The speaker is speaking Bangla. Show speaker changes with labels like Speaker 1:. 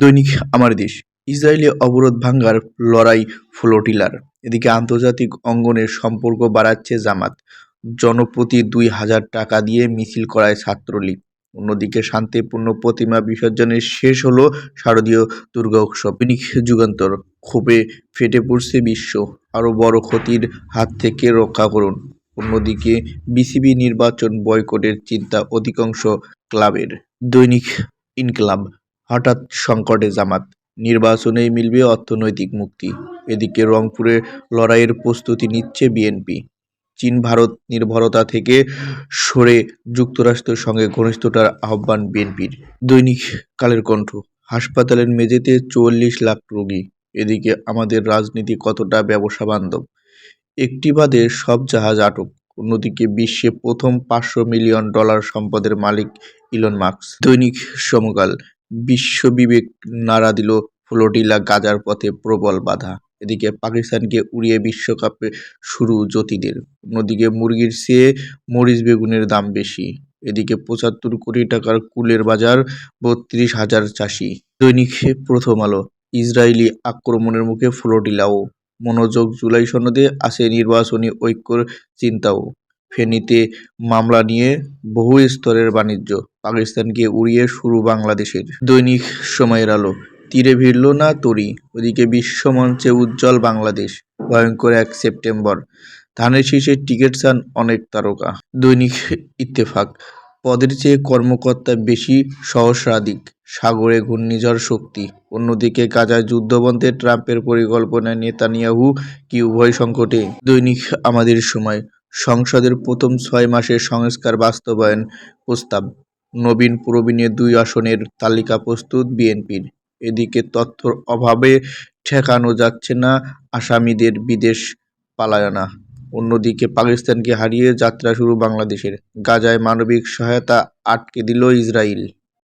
Speaker 1: দৈনিক আমার দেশ। ইসরায়েলে অবরোধ ভাঙ্গার লড়াই ফ্লোটিলার। এদিকে আন্তর্জাতিক অঙ্গনে সম্পর্ক বাড়াচ্ছে জামাত। জনপ্রতি দুই হাজার টাকা দিয়ে মিছিল করায় ছাত্রলীগ। অন্যদিকে শান্তিপূর্ণ প্রতিমা বিসর্জনের শেষ হলো শারদীয় দুর্গা উৎসব। যুগান্তর। ক্ষোভে ফেটে পড়ছে বিশ্ব। আরও বড় ক্ষতির হাত থেকে রক্ষা করুন। অন্যদিকে বিসিবি নির্বাচন বয়কটের চিন্তা অধিকাংশ ক্লাবের। দৈনিক ইনকলাব। হঠাৎ সংকটে জামাত। নির্বাচনেই মিলবে অর্থনৈতিক মুক্তি। এদিকে রংপুরে লড়াইয়ের প্রস্তুতি নিচ্ছে বিএনপি। চীন, ভারত নির্ভরতা থেকে সরে যুক্তরাষ্ট্রের সঙ্গে ঘনিষ্ঠতার আহ্বান বিএনপির। দৈনিক কালের কণ্ঠ, হাসপাতালের মেঝেতে চুয়াল্লিশ লাখ রোগী। এদিকে আমাদের রাজনীতি কতটা ব্যবসা বান্ধব একটি বাদে সব জাহাজ আটক। অন্যদিকে বিশ্বে প্রথম পাঁচশো মিলিয়ন ডলার সম্পদের মালিক ইলন মার্কস দৈনিক সমকাল বিশ্ববিবেক নাড়া দিল ফ্লোটিলা গাজার পথে প্রবল বাধা। এদিকে পাকিস্তানকে উড়িয়ে বিশ্বকাপে শুরু জ্যোতিদের। অন্যদিকে মুরগির চেয়ে মরিচ বেগুনের দাম বেশি। এদিকে পঁচাত্তর কোটি টাকার কুলের বাজার, বত্রিশ হাজার চাষি। দৈনিক প্রথম আলো, ইসরায়েলি আক্রমণের মুখে ফ্লোটিলাও মনোযোগ জুলাই সনদে আছে নির্বাচনী ঐক্যর চিন্তাও। ফেনীতে মামলা নিয়ে বহু স্তরের বাণিজ্য। পাকিস্তানকে উড়িয়ে শুরু বাংলাদেশের দৈনিক সময়ের আলো। তীরে ভিড়ল না তরি, ওদিকে বিশ্বমঞ্চে উজ্জ্বল বাংলাদেশ, ভয়ঙ্কর এক সেপ্টেম্বর। ধানের শীষে টিকিট চান অনেক তারকা। দৈনিক ইত্তেফাক, পদের চেয়ে কর্মকর্তা বেশি সহস্রাধিক, সাগরে ঘূর্ণিঝড় শক্তি। অন্যদিকে গাজায় যুদ্ধবন্ধে ট্রাম্পের পরিকল্পনায় নেতানিয়াহু কি উভয় সংকটে? দৈনিক আমাদের সময়, সংসদের প্রথম ছয় মাসে সংস্কার বাস্তবায়ন প্রস্তাব। নবীন প্রবীণের দুই আসনের তালিকা প্রস্তুত বিএনপির। এদিকে তথ্যর অভাবে ঠেকানো যাচ্ছে না আসামিদের বিদেশ পালায়না। অন্যদিকে পাকিস্তানকে হারিয়ে যাত্রা শুরু বাংলাদেশের। গাজায় মানবিক সহায়তা আটকে দিল ইসরায়েল